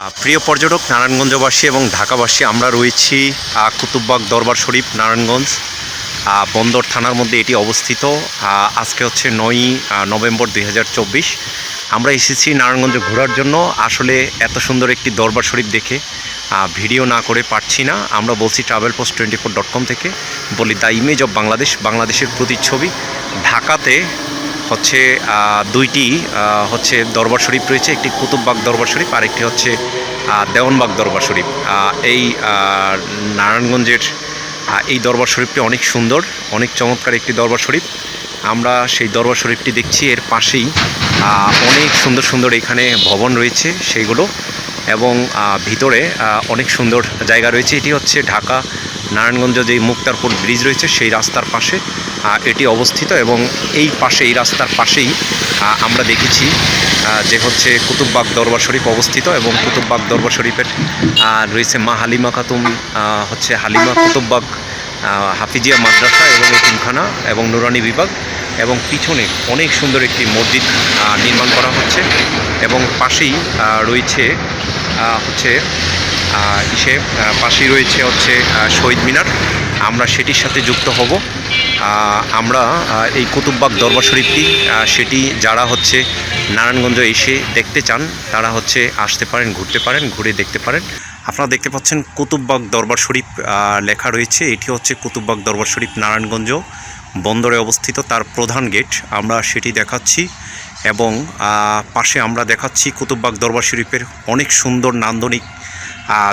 প্রিয় পর্যটক, নারায়ণগঞ্জবাসী এবং ঢাকাবাসী, আমরা রয়েছি কুতুববাগ দরবার শরীফ, নারায়ণগঞ্জ। বন্দর থানার মধ্যে এটি অবস্থিত। আজকে হচ্ছে নয়ই নভেম্বর দুই হাজার চব্বিশ। আমরা এসেছি নারায়ণগঞ্জে ঘোরার জন্য। আসলে এত সুন্দর একটি দরবার শরীফ দেখে ভিডিও না করে পারছি না। আমরা বলছি ট্রাভেল পোস্ট টোয়েন্টি ফোর থেকে। বলি, দ্য ইমেজ অফ বাংলাদেশ বাংলাদেশের প্রতিচ্ছবি। ঢাকাতে হচ্ছে দুইটি হচ্ছে দরবার শরীফ রয়েছে, একটি কুতুববাগ দরবার শরীফ আর একটি হচ্ছে দেওয়ানবাগ দরবার শরীফ। এই নারায়ণগঞ্জের এই দরবার শরীফটি অনেক সুন্দর, অনেক চমৎকার একটি দরবার শরীফ। আমরা সেই দরবার শরীফটি দেখছি, এর পাশেই অনেক সুন্দর সুন্দর এখানে ভবন রয়েছে সেইগুলো এবং ভিতরে অনেক সুন্দর জায়গা রয়েছে। এটি হচ্ছে ঢাকা নারায়ণগঞ্জ যে মুক্তারপুর ব্রিজ রয়েছে, সেই রাস্তার পাশে। এটি অবস্থিত এবং এই পাশে, এই রাস্তার পাশেই আমরা দেখেছি যে হচ্ছে কুতুববাগ দরবার শরীফ অবস্থিত এবং কুতুববাগ দরবার শরীফের রয়েছে মা হালিমা খাতুম হচ্ছে হালিমা কুতুববাগ হাফিজিয়া মাদ্রাসা এবং এতিমখানা এবং নুরানি বিভাগ এবং পিছনে অনেক সুন্দর একটি মসজিদ নির্মাণ করা হচ্ছে এবং পাশেই রয়েছে হচ্ছে ইসে পাশেই রয়েছে হচ্ছে শহীদ মিনার। আমরা সেটির সাথে যুক্ত হব। আমরা এই কুতুববাগ দরবার শরীফটি সেটি যারা হচ্ছে নারায়ণগঞ্জ এসে দেখতে চান, তারা হচ্ছে আসতে পারেন, ঘুরতে পারেন, ঘুরে দেখতে পারেন। আপনারা দেখতে পাচ্ছেন কুতুববাগ দরবার শরীফ লেখা রয়েছে। এটি হচ্ছে কুতুববাগ দরবার শরীফ নারায়ণগঞ্জ বন্দরে অবস্থিত, তার প্রধান গেট। আমরা সেটি দেখাচ্ছি এবং পাশে আমরা দেখাচ্ছি কুতুববাগ দরবার শরীফের অনেক সুন্দর নান্দনিক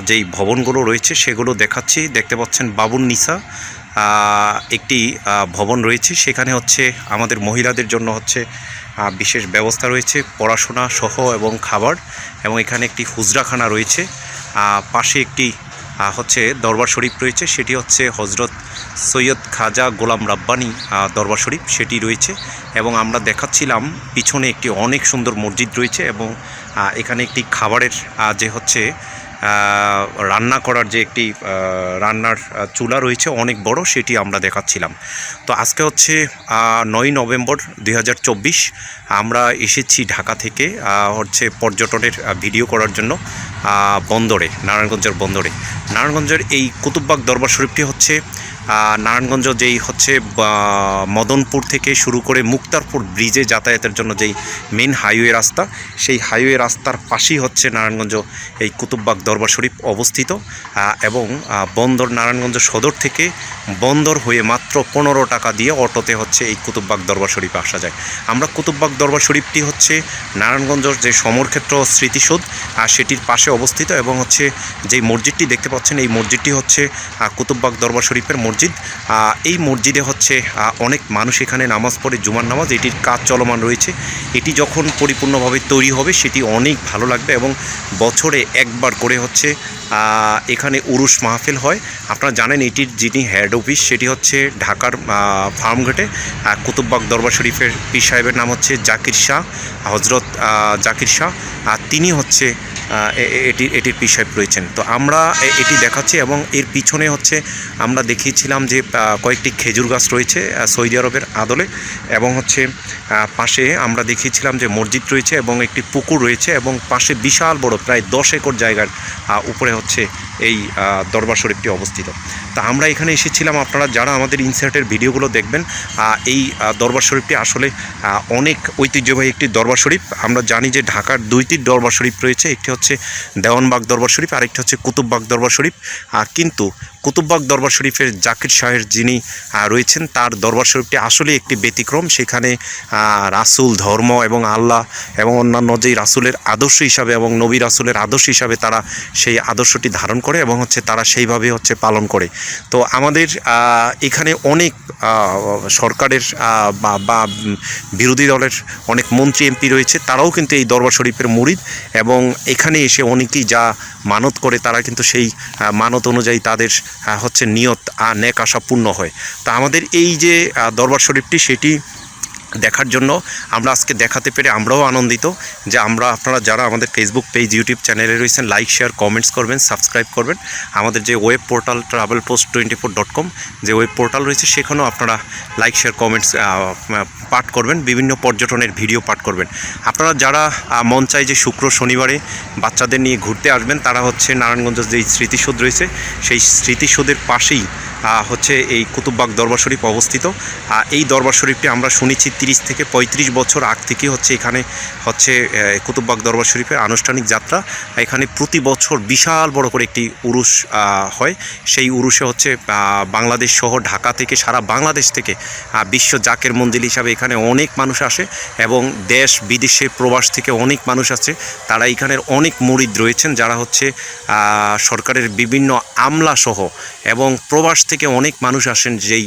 যেই ভবনগুলো রয়েছে, সেগুলো দেখাচ্ছি। দেখতে পাচ্ছেন বাবুন নিসা একটি ভবন রয়েছে। সেখানে হচ্ছে আমাদের মহিলাদের জন্য হচ্ছে বিশেষ ব্যবস্থা রয়েছে। পড়াশোনা সহ এবং খাবার এবং এখানে একটি হুজরাখানা রয়েছে। পাশে একটি হচ্ছে দরবার শরীফ রয়েছে। সেটি হচ্ছে হজরত সৈয়দ খাজা গোলাম রাব্বানি দরবার শরীফ। সেটি রয়েছে এবং আমরা দেখাচ্ছিলাম পিছনে একটি অনেক সুন্দর মসজিদ রয়েছে এবং এখানে একটি খাবারের যে হচ্ছে রান্না করার যে একটি রান্নার চুলা রয়েছে অনেক বড়, সেটি আমরা দেখাচ্ছিলাম। তো আজকে হচ্ছে নয় নভেম্বর দু হাজার চব্বিশ, আমরা এসেছি ঢাকা থেকে হচ্ছে পর্যটনের ভিডিও করার জন্য বন্দরে, নারায়ণগঞ্জের বন্দরে। নারায়ণগঞ্জের এই কুতুববাগ দরবার শরীফটি হচ্ছে নারায়ণগঞ্জ যেই হচ্ছে মদনপুর থেকে শুরু করে মুক্তারপুর ব্রিজে যাতায়াতের জন্য যেই মেন হাইওয়ে রাস্তা, সেই হাইওয়ে রাস্তার পাশেই হচ্ছে নারায়ণগঞ্জ এই কুতুববাগ দরবার শরীফ অবস্থিত। এবং বন্দর নারায়ণগঞ্জ সদর থেকে বন্দর হয়ে মাত্র পনেরো টাকা দিয়ে অটোতে হচ্ছে এই কুতুববাগ দরবার শরীফে আসা যায়। আমরা কুতুববাগ দরবার শরীফটি হচ্ছে নারায়ণগঞ্জর যে সমরক্ষেত্র স্মৃতিসৌধ আর সেটির পাশে অবস্থিত এবং হচ্ছে যেই মসজিদটি দেখতে পাচ্ছেন, এই মসজিদটি হচ্ছে কুতুববাগ দরবার শরীফের মসজিদ আহ, এই মসজিদে হচ্ছে অনেক মানুষ এখানে নামাজ পড়ে জুমার নামাজ এটির কাজ চলমান রয়েছে। এটি যখন পরিপূর্ণভাবে তৈরি হবে সেটি অনেক ভালো লাগবে এবং বছরে একবার করে হচ্ছে এখানে উরুস মাহফিল হয়। আপনারা জানেন এটির যিনি হেড অফিস সেটি হচ্ছে ঢাকার ফার্মঘাটে কুতুববাগ দরবার শরীফের পীর সাহেবের নাম হচ্ছে জাকির শাহ হজরত জাকির শাহ। আর তিনি হচ্ছে এটি এটির পীর সাহেব রয়েছেন। তো আমরা এটি দেখাচ্ছি এবং এর পিছনে হচ্ছে আমরা দেখিয়েছিলাম যে কয়েকটি খেজুর গাছ রয়েছে সৌদি আরবের আদলে এবং হচ্ছে পাশে আমরা দেখিয়েছিলাম যে মসজিদ রয়েছে এবং একটি পুকুর রয়েছে এবং পাশে বিশাল বড়, প্রায় দশ একর জায়গার উপরে হচ্ছে এই দরবার শরীফটি অবস্থিত। তা আমরা এখানে এসেছিলাম, আপনারা যারা আমাদের ইনসার্টের ভিডিওগুলো দেখবেন এই দরবার শরীফটি আসলে অনেক ঐতিহ্যবাহী একটি দরবার শরীফ আমরা জানি যে ঢাকার দুইটি দরবার শরীফ রয়েছে, একটি হচ্ছে দেওয়ানবাগ দরবার শরীফ, আরেকটি হচ্ছে কুতুববাগ দরবার শরীফ। কিন্তু কুতুববাগ দরবার শরীফের জাকির শাহের যিনি রয়েছেন, তার দরবার শরীফটি আসলে একটি ব্যতিক্রম। সেখানে রাসূল, ধর্ম এবং আল্লাহ এবং অন্যান্য যেই রাসূলের আদর্শ হিসাবে এবং নবী রাসুলের আদর্শ হিসাবে তারা সেই আদর্শটি ধারণ করে এবং হচ্ছে তারা সেইভাবে হচ্ছে পালন করে। তো আমাদের এখানে অনেক সরকারের বা বা বিরোধী দলের অনেক মন্ত্রী, এমপি রয়েছে, তারাও কিন্তু এই দরবার শরীফের মুরিদ এবং এখানে এসে অনেকেই যা মানত করে তারা কিন্তু সেই মানত অনুযায়ী তাদের হচ্ছে নিয়ত নেক আশা পূর্ণ হয়। তা আমাদের এই যে দরবার শরীফটি সেটি দেখার জন্য। আমরা আজকে দেখাতে পেরে আমরাও আনন্দিত যে আমরা আপনারা যারা আমাদের ফেসবুক পেজ ইউটিউব চ্যানেলে রয়েছেন লাইক শেয়ার কমেন্টস করবেন সাবস্ক্রাইব করবেন। আমাদের যে web portal travel post twenty four dot com যে ওয়েব পোর্টাল রয়েছে সেখানেও আপনারা লাইক শেয়ার কমেন্টস পাঠ করবেন, বিভিন্ন পর্যটনের ভিডিও পাঠ করবেন। আপনারা যারা মন চায় যে শুক্র শনিবারে বাচ্চাদের নিয়ে ঘুরতে আসবেন, তারা হচ্ছে নারায়ণগঞ্জের যে স্মৃতিসৌধ রয়েছে, সেই স্মৃতিসৌধের পাশেই হচ্ছে এই কুতুববাগ দরবার শরীফ অবস্থিত। এই দরবার শরীফটি আমরা শুনেছি তিরিশ থেকে পঁয়ত্রিশ বছর আগ থেকে হচ্ছে এখানে হচ্ছে কুতুববাগ দরবার শরীফের আনুষ্ঠানিক যাত্রা। এখানে প্রতি বছর বিশাল বড় করে একটি উরুস হয়। সেই উরুসে হচ্ছে বাংলাদেশ সহ ঢাকা থেকে, সারা বাংলাদেশ থেকে বিশ্ব জাকের মন্দির হিসাবে এখানে অনেক মানুষ আসে এবং দেশ বিদেশে প্রবাস থেকে অনেক মানুষ আছে তারা এখানের অনেক মুরিদ রয়েছেন যারা হচ্ছে সরকারের বিভিন্ন আমলা সহ এবং প্রবাস থেকে অনেক মানুষ আসেন যেই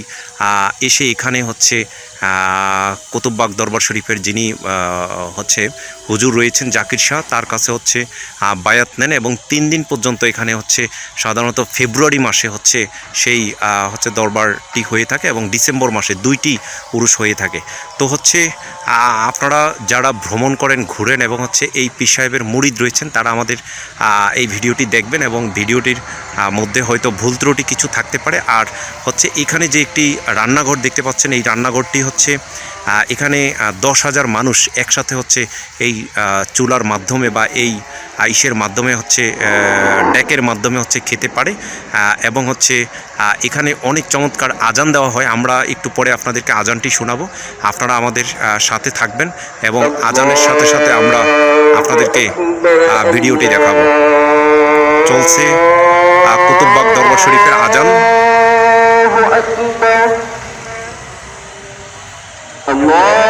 এসে এখানে হচ্ছে কুতুববাগ দরবার শরীফের যিনি হচ্ছে হুজুর রয়েছেন জাকির শাহ, তার কাছে হচ্ছে বায়াত নেন এবং তিন দিন পর্যন্ত এখানে হচ্ছে, সাধারণত ফেব্রুয়ারি মাসে হচ্ছে সেই হচ্ছে দরবারটি হয়ে থাকে এবং ডিসেম্বর মাসে দুইটি উরুষ হয়ে থাকে। তো হচ্ছে আপনারা যারা ভ্রমণ করেন, ঘুরেন এবং হচ্ছে এই পীর সাহেবের মুরিদ রয়েছেন, তারা আমাদের এই ভিডিওটি দেখবেন এবং ভিডিওটির মধ্যে হয়তো ভুল ত্রুটি কিছু থাকতে পারে। আর হচ্ছে এখানে যে একটি রান্নাঘর দেখতে পাচ্ছেন, এই রান্নাঘরটি হচ্ছে এখানে দশ হাজার মানুষ একসাথে হচ্ছে এই চুলার মাধ্যমে বা এই আইসের মাধ্যমে হচ্ছে ডেকের মাধ্যমে হচ্ছে খেতে পারে। এবং হচ্ছে এখানে অনেক চমৎকার আজান দেওয়া হয়। আমরা একটু পরে আপনাদেরকে আজানটি শোনাবো। আপনারা আমাদের সাথে থাকবেন এবং আজানের সাথে সাথে আমরা আপনাদেরকে ভিডিওটি দেখাবো। চলছে কুতুববাগ দরবার শরীফের আজান। Allah.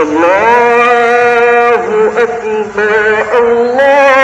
الله أكبر الله